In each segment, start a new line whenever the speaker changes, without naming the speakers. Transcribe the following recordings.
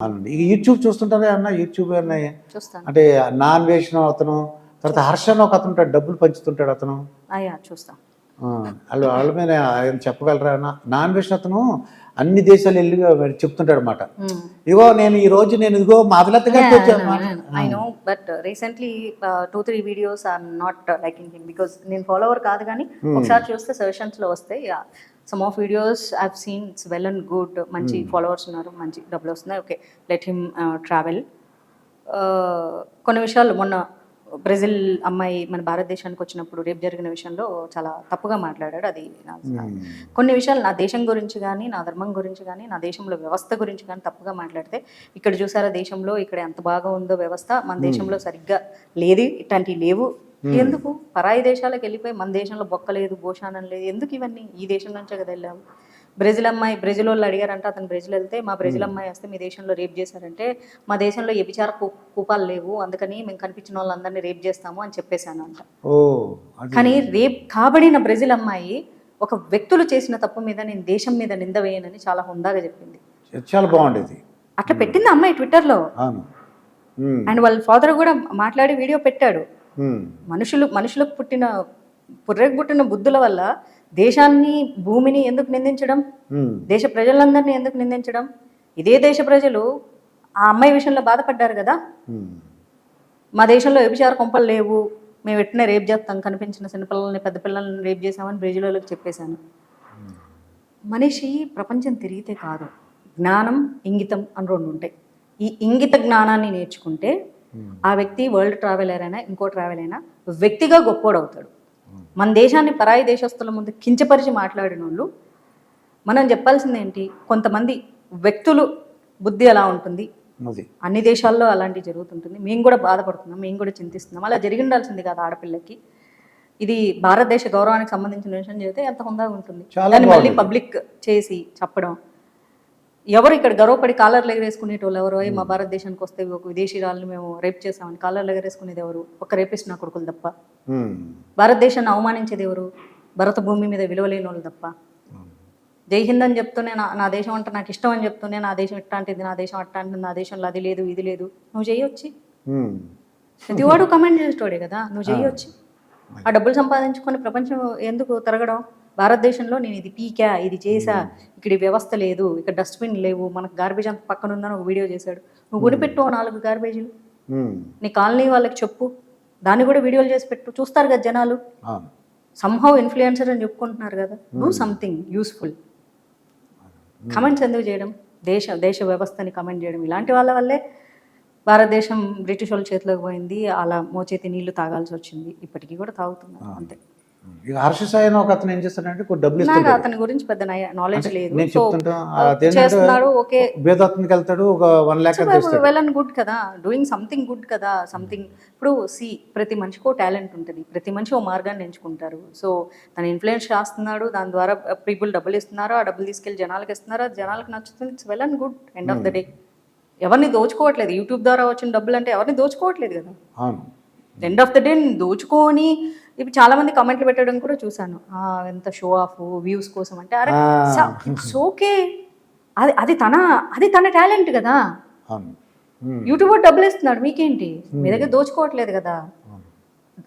అవునండి ఈ యూట్యూబ్ చూస్తుంటారా అన్న? యూట్యూబ్ అన్న?
చూస్తాను.
అంటే నాన్ వేసిన అతను తర్వాత హర్ష అని ఒక అతను ఉంటాడు డబ్బులు పంచుతుంటాడు అతను.
అయ్యా చూస్తా.
ఆ, వాళ్ళు వాళ్ళ మీద ఆయన చెప్పగలరా అన్న? నాన్ వేసిన అతను అన్ని దేశాలు వెళ్ళి చెప్తుంటాడు అనమాట. ఇగో నేను ఈ రోజు నేను ఇదిగో వచ్చాను.
I know but recently two three videos are not liking him because నేను ఫాలోవర్ కాదు కానీ ఒకసారి చూస్తే సజెషన్స్లో వస్తాయి some of videos I've seen it's well and good మంచి ఫాలోవర్స్ ఉన్నారు మంచి డబ్బులు వస్తున్నాయి. ఓకే లెట్ హిమ్ ట్రావెల్ కొన్ని విషయాలు మొన్న బ్రెజిల్ అమ్మాయి మన భారతదేశానికి వచ్చినప్పుడు రేపు జరిగిన విషయంలో చాలా తప్పుగా మాట్లాడాడు. అది నా- కొన్ని విషయాలు నా దేశం గురించి కానీ నా ధర్మం గురించి కానీ నా దేశంలో వ్యవస్థ గురించి కానీ తప్పుగా మాట్లాడితే ఇక్కడ చూసారా దేశంలో ఇక్కడ ఎంత బాగా ఉందో వ్యవస్థ మన దేశంలో సరిగ్గా లేదు ఇట్లాంటివి లేవు. ఎందుకు? పరాయి దేశాలకు వెళ్ళిపోయి మన దేశంలో బొక్క లేదు భోషానం లేదు. ఎందుకు ఇవన్నీ? ఈ దేశం నుంచే కదా వెళ్ళాము బ్రెజిల్ అమ్మాయి బ్రెజిల్ వాళ్ళు అడిగారంట అతను బ్రెజిల్ వెళ్తే మా బ్రెజిల్ అమ్మాయి వస్తే మీ దేశంలో రేప్ చేశారంటే మా దేశంలో వ్యభిచార కూపాలు లేవు అందుకని మేము కనిపించిన వాళ్ళందరినీ రేప్ చేస్తాము అని చెప్పేశాను అంట కానీ రేప్ కాబడిన బ్రెజిల్ అమ్మాయి ఒక వ్యక్తులు చేసిన తప్పు మీద నేను దేశం మీద నింద వేయనని చాలా హుందాగా చెప్పింది.
చాలా బాగుండేది.
అట్లా పెట్టింది అమ్మాయి ట్విట్టర్లో. అండ్ వాళ్ళ ఫాదర్ కూడా మాట్లాడి వీడియో పెట్టాడు. మనుషులు మనుషులకు పుట్టిన పుర్రెకు పుట్టిన బుద్ధుల వల్ల దేశాన్ని భూమిని ఎందుకు నిందించడం? దేశ ప్రజలందరినీ ఎందుకు నిందించడం? ఇదే దేశ ప్రజలు ఆ అమ్మాయి విషయంలో బాధపడ్డారు కదా. మా దేశంలో వ్యభిచార కొంపలు లేవు. మేము వెంటనే రేప్ చేస్తాం కనిపించిన చిన్నపిల్లల్ని పెద్ద పిల్లల్ని రేప్ చేసామని బ్రెజిలోకి చెప్పేశాను. మనిషి ప్రపంచం తిరిగితే కాదు. జ్ఞానం ఇంగితం అని రెండు ఉంటాయి. ఈ ఇంగిత జ్ఞానాన్ని నేర్చుకుంటే ఆ వ్యక్తి వరల్డ్ ట్రావెలర్ అయినా ఇంకో ట్రావెల్ అయినా వ్యక్తిగా గొప్పోడవుతాడు. మన దేశాన్ని పరాయి దేశస్తుల ముందు కించపరిచి మాట్లాడిన వాళ్ళు మనం చెప్పాల్సింది ఏంటి కొంతమంది వ్యక్తులు బుద్ధి ఎలా ఉంటుంది? అన్ని దేశాల్లో అలాంటివి జరుగుతుంటుంది. మేము కూడా బాధపడుతున్నాం మేము కూడా చింతిస్తున్నాం. అలా జరిగి ఉండాల్సింది కాదు ఆడపిల్లకి. ఇది భారతదేశ గౌరవానికి సంబంధించిన విషయం చెబితే ఎంత హుందాగా ఉంటుంది. దాన్ని మళ్ళీ. పబ్లిక్ చేసి చెప్పడం ఎవరు ఇక్కడ గర్వపడి కాలర్లు ఎగరేసుకునేటోళ్ళు ఎవరు "ఏయ్, మా భారతదేశానికి వస్తే ఒక విదేశీరాలను మేము రేప్ చేసామని కాలర్లు ఎగరేసుకునేది ఎవరు? ఒక రేపిస్ట్ నా కొడుకులు తప్ప. భారతదేశాన్ని అవమానించేది ఎవరు? భరత భూమి మీద విలువలేని వాళ్ళు తప్ప జై హింద్ అని చెప్తూనే నా నా దేశం అంటే నాకు ఇష్టం అని చెప్తూనే నా దేశం ఇట్లాంటిది నా దేశం అట్లాంటిది నా దేశంలో అది లేదు ఇది లేదు. నువ్వు చేయొచ్చి. ప్రతివాడు కమెంట్ చేసేటోడే కదా నువ్వు చేయొచ్చు ఆ డబ్బులు సంపాదించుకొని ప్రపంచం ఎందుకు తిరగడం? భారతదేశంలో నేను ఇది పీకా ఇది చేసా ఇక్కడ వ్యవస్థ లేదు ఇక్కడ డస్ట్బిన్ లేవు మనకు గార్బేజ్ అంత పక్కన ఉందని ఒక వీడియో చేశాడు. నువ్వు కొనిపెట్టు నాలుగు గార్బేజీలు నీ కాలనీ వాళ్ళకి చెప్పు. దాన్ని కూడా వీడియోలు చేసి పెట్టు. చూస్తారు కదా జనాలు. సంహౌ ఇన్ఫ్లుయెన్సర్ అని చెప్పుకుంటున్నారు కదా. డూ సంథింగ్ యూస్ఫుల్ కమెంట్స్ ఎందుకు చేయడం? దేశ దేశ వ్యవస్థని కమెంట్ చేయడం. ఇలాంటి వాళ్ళ వల్లే భారతదేశం బ్రిటిష్ వాళ్ళ చేతిలోకి పోయింది. అలా మోచేతి నీళ్ళు తాగాల్సి వచ్చింది. ఇప్పటికీ కూడా తాగుతున్నారు అంతే.
ఇక హర్ష సాయి ఒక అతను ఏం చేస్తాడంటే కొన్ని డబ్బులు
నాకు
ఇస్తాడు
అతని గురించి పెద్ద నాలెడ్జ్ లేదు.
నేను
సో
చెప్తుంటా అదేంటంటే
చేస్తున్నాడు ఓకే.
వేదాత్మకి వెళ్తాడు ఒక వన్ ల్యాక్ అంత ఇస్తాడు.
వెల్ అండ్ గుడ్ కదా. డూయింగ్ సంథింగ్ గుడ్ కదా సంథింగ్ ఇప్పుడు సి ప్రతి మనిషికి ఓ టాలెంట్ ఉంటుంది. ప్రతి మనిషి ఓ మార్గాన్ని ఎంచుకుంటారు. సో తన ఇన్ఫ్లుయెన్స్ చేస్తున్నాడు దాని ద్వారా పీపుల్ డబ్బులు ఇస్తున్నారు ఆ డబ్బులు తీసుకెళ్ళి జనాలకు ఇస్తున్నారు అది జనాలకు నచ్చుతుంది. It's well and good end of the day ఎవరిని దోచుకోవట్లేదు. యూట్యూబ్ ద్వారా వచ్చిన డబ్బులు అంటే ఎవరిని దోచుకోవట్లేదు కదా.
అవును.
ఎండ్ ఆఫ్ ద డే దోచుకొని ఇప్పుడు చాలా మంది కమెంట్లు పెట్టడం కూడా చూశాను. "ఆ, ఎంత షో ఆఫ్ వ్యూస్ కోసం అంటే అరే. ఇట్స్ ఓకే అది అది తన అది తన టాలెంట్ కదా. యూట్యూబర్ డబ్బులు ఇస్తున్నాడు మీకేంటి? మీ దగ్గర దోచుకోవట్లేదు కదా.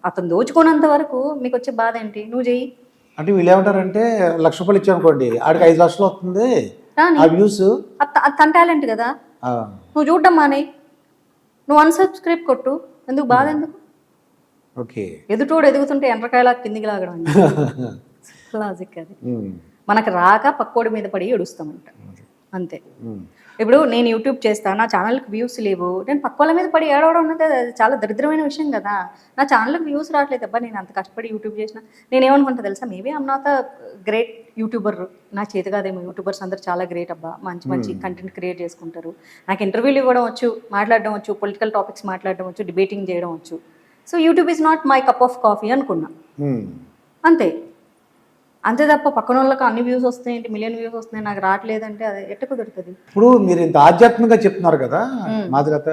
అతను దోచుకోనంత వరకు మీకు వచ్చే బాధ ఏంటి? నువ్వు చెయ్యి.
అంటే వీళ్ళు ఏమంటారంటే లక్ష రూపాయలు ఇచ్చాను అనుకోండి ఆడికి ఐదు లక్షలు వస్తుంది. ఆ వ్యూస్
తన టాలెంట్ కదా. నువ్వు చూడడం మానేయ్ నువ్వు అన్సబ్స్క్రైబ్ కొట్టు. ఎందుకు బాధ ఎందుకు?
ఓకే.
ఎదుటోడు ఎదుగుతుంటే ఎండ్రకాయలా కిందికి లాగడం లాజిక్ అది. మనకు రాక పక్కోడి మీద పడి ఏడుస్తామంట. అంతే. ఇప్పుడు నేను యూట్యూబ్ చేస్తా నా ఛానల్కి వ్యూస్ లేవు. నేను పక్క వాళ్ళ మీద పడి ఏడవడం అనేది అది చాలా దరిద్రమైన విషయం కదా. నా ఛానల్కి వ్యూస్ రావట్లేదు. అబ్బా నేను అంత కష్టపడి యూట్యూబ్ చేసిన. నేను ఏమనుకుంటా తెలుసా? Maybe I'm not great YouTuber నా చేతి కాదేమో యూట్యూబర్స్ అందరు చాలా గ్రేట్ అబ్బా. మంచి మంచి కంటెంట్ క్రియేట్ చేసుకుంటారు. నాకు ఇంటర్వ్యూలు ఇవ్వడం వచ్చు మాట్లాడడం వచ్చు పొలిటికల్ టాపిక్స్ మాట్లాడడం వచ్చు డిబేటింగ్ చేయడం వచ్చు. So YouTube is not my cup of coffee అనుకున్నా.
ఉమ్,
అంతే. అంతే తప్ప పక్కన వాళ్ళకి అన్ని వ్యూస్ వస్తాయి మిలియన్ వ్యూస్ వస్తున్నాయి నాకు రావట్లేదంటే అది ఎట్ట కుదురుతుంది
ఇప్పుడు మీరు ఇంత ఆధ్యాత్మికంగా చెప్తున్నారు కదా మాదిగత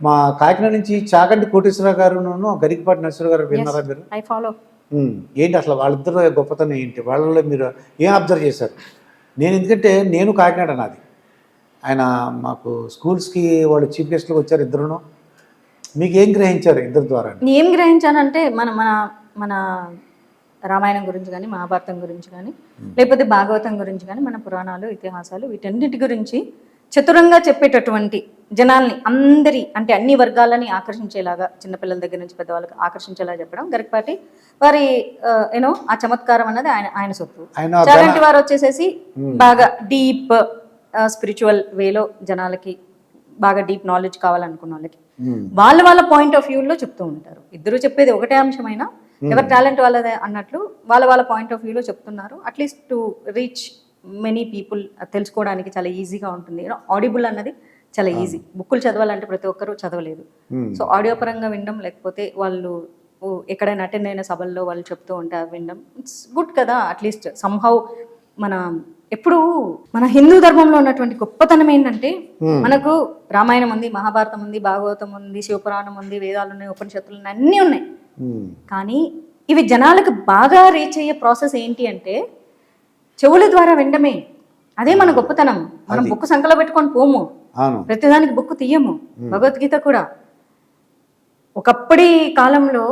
మా కాకినాడ నుంచి చాగంటి కోటేశ్వరరావు గారు గరికపాటి నరసింహ గారు విన్నారా మీరు?
ఐ ఫాలో
ఉమ్, ఏంటి అసలు వాళ్ళిద్దరు గొప్పతనం ఏంటి? వాళ్ళలో మీరు ఏం అబ్జర్వ్ చేశారు? నేను ఎందుకంటే నేను కాకినాడ నాది. ఆయన మాకు స్కూల్స్కి వాళ్ళు చీఫ్ గెస్ట్లకు వచ్చారు ఇద్దరును. మీకు ఏం గ్రహించారు ఇద్దరు ద్వారా?
ఏం గ్రహించానంటే మన మన మన రామాయణం గురించి కానీ మహాభారతం గురించి కానీ లేకపోతే భాగవతం గురించి కానీ మన పురాణాలు ఇతిహాసాలు వీటన్నిటి గురించి చతురంగా చెప్పేటటువంటి జనాల్ని అందరి అంటే అన్ని వర్గాలని ఆకర్షించేలాగా చిన్నపిల్లల దగ్గర నుంచి పెద్దవాళ్ళకి ఆకర్షించేలా చెప్పడం గరికపాటి వారి యూనో ఆ చమత్కారం అన్నది ఆయన ఆయన సొత్తు. చాగంటి వారు వచ్చేసేసి బాగా డీప్ స్పిరిచువల్ వేలో జనాలకి బాగా డీప్ నాలెడ్జ్ కావాలనుకున్న వాళ్ళకి.
మ్మ్.
వాళ్ళ వాళ్ళ పాయింట్ ఆఫ్ వ్యూలో చెప్తూ ఉంటారు. ఇద్దరు చెప్పేది ఒకటే అంశమైనా? ఎవరి టాలెంట్ వాళ్ళదే అన్నట్లు వాళ్ళ వాళ్ళ పాయింట్ ఆఫ్ వ్యూలో చెప్తున్నారు. At least to reach many people తెలుసుకోవడానికి చాలా ఈజీగా ఉంటుంది. ఆడిబుల్ అన్నది చాలా ఈజీ. బుక్కులు చదవాలంటే ప్రతి ఒక్కరూ చదవలేదు. సో ఆడియో పరంగా వినడం లేకపోతే వాళ్ళు ఎక్కడైనా అటెండ్ అయిన సభల్లో వాళ్ళు చెప్తూ ఉంటే అవి వినడం ఇట్స్ గుడ్ కదా. అట్లీస్ట్ సంహౌ మన ఎప్పుడు మన హిందూ ధర్మంలో ఉన్నటువంటి గొప్పతనం ఏంటంటే మనకు రామాయణం ఉంది మహాభారతం ఉంది భాగవతం ఉంది శివపురాణం ఉంది వేదాలు ఉన్నాయి ఉపనిషత్తులు ఉన్నాయి అన్నీ ఉన్నాయి. కానీ ఇవి జనాలకు బాగా రీచ్ అయ్యే ప్రాసెస్ ఏంటి అంటే చెవుల ద్వారా వినడమే. అదే మన గొప్పతనం. మనం బుక్ సంకలో పెట్టుకొని పోము. ప్రతిదానికి బుక్ తీయము. భగవద్గీత కూడా. ఒకప్పటి కాలంలో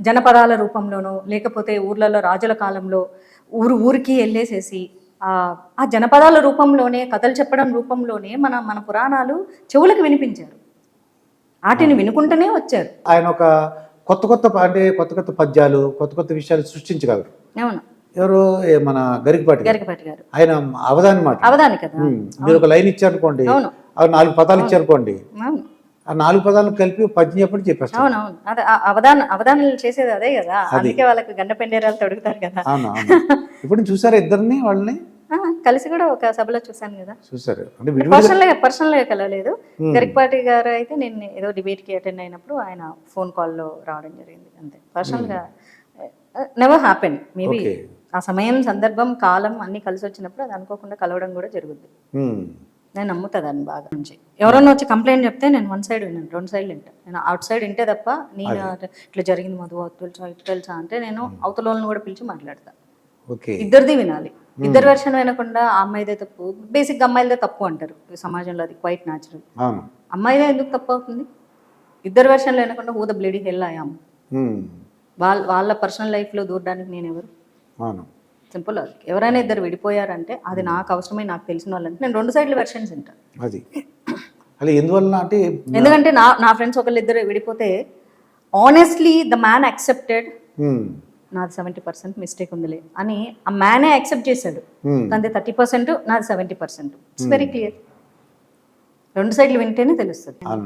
జనపదాల రూపంలోనో లేకపోతే ఊర్లలో రాజుల కాలంలో ఊరు ఊరికి వెళ్ళేసేసి ఆ ఆ జనపదాల రూపంలోనే కథలు చెప్పడం రూపంలోనే మన మన పురాణాలు చెవులకు వినిపించారు. వాటిని వినుకుంటూనే వచ్చారు.
ఆయన ఒక కొత్త కొత్త అంటే కొత్త కొత్త పద్యాలు కొత్త కొత్త విషయాలు సృష్టించగలరు.
అవును.
ఎవరు మన గరికపాటి గారు.
గరికపాటి గారు.
ఆయన అవధాని మాట.
అవదాని కదా.
మీరు ఒక లైన్ ఇచ్చారనుకోండి నాలుగు పదాలు ఇచ్చారనుకోండి
అవును.
ఆ నాలుగు పదాలను కలిపి పద్యం చెప్పండి
అవును అదే అవధాన అవధానాలు చేసేది అదే కదా. అందుకే వాళ్ళకి గండ పెండేరాలు తొడుగుతారు కదా.
అవును ఇప్పుడు చూసారా ఇద్దరిని వాళ్ళని?
కలిసి కూడా ఒక సభలో చూశాను కదా.
చూసారు. అంటే
పర్సనల్గా పర్సనల్గా కలవలేదు. గరికపాటి గారు అయితే నేను ఏదో డిబేట్కి అటెండ్ అయినప్పుడు ఆయన ఫోన్ కాల్లో రావడం జరిగింది అంతే. పర్సనల్గా నెవర్ హ్యాపెన్ మేబీ. ఆ సమయం సందర్భం కాలం అన్ని కలిసి వచ్చినప్పుడు అది అనుకోకుండా కలవడం కూడా జరుగుద్ది. నేను నమ్ముతా దాన్ని బాగా. నుంచి. ఎవరన్నా వచ్చి కంప్లైంట్ చెప్తే నేను వన్ సైడ్ విన్నాను రెండు సైడ్లు వింటాను నేను అవుట్ సైడ్ వింటే తప్ప నేను ఇట్లా జరిగింది మధు అది తెలుసా ఇట్లా తెలుసా అంటే నేను అవతల వాళ్ళని కూడా పిలిచి మాట్లాడతా.
ఓకే.
ఇద్దరిది వినాలి. ఇద్దరు వెర్షన్ వినకుండా ఆ అమ్మాయిదే తప్పు. బేసిక్ అమ్మాయిదే తప్పు అంటారు. సమాజంలో అది క్వైట్ న్యాచురల్ అమ్మాయిదే ఎందుకు తప్పు అవుతుంది? ఇద్దరు వెర్షన్లు వినకుండా హూ ద బ్లేడీ హెల్ అయ్యాం
మ్మ్.
వాళ్ళ వాళ్ళ పర్సనల్ లైఫ్లో దూరడానికి నేను ఎవరు?
అవును.
సింపుల్ అది. ఎవరైనా ఇద్దరు విడిపోయారంటే అది నాకు అవసరమై నాకు తెలిసిన వాళ్ళంటే నేను రెండు సైడ్ల వెర్షన్స్ వింటాను
అది. అలా ఎందువల్ల అంటే
ఎందుకంటే నా నా ఫ్రెండ్స్ ఒకళ్ళు ఇద్దరు విడిపోతే ఆనెస్ట్లీ ద మ్యాన్ యాక్సెప్టెడ్. నాది సెవెంటీ పర్సెంట్ మిస్టేక్ ఉందిలే అని ఆ మ్యానే యాక్సెప్ట్ చేశాడు. తనది థర్టీ పర్సెంట్ నాది seventy percent it's very clear రెండు సైడ్లు వింటేనే తెలుస్తుంది.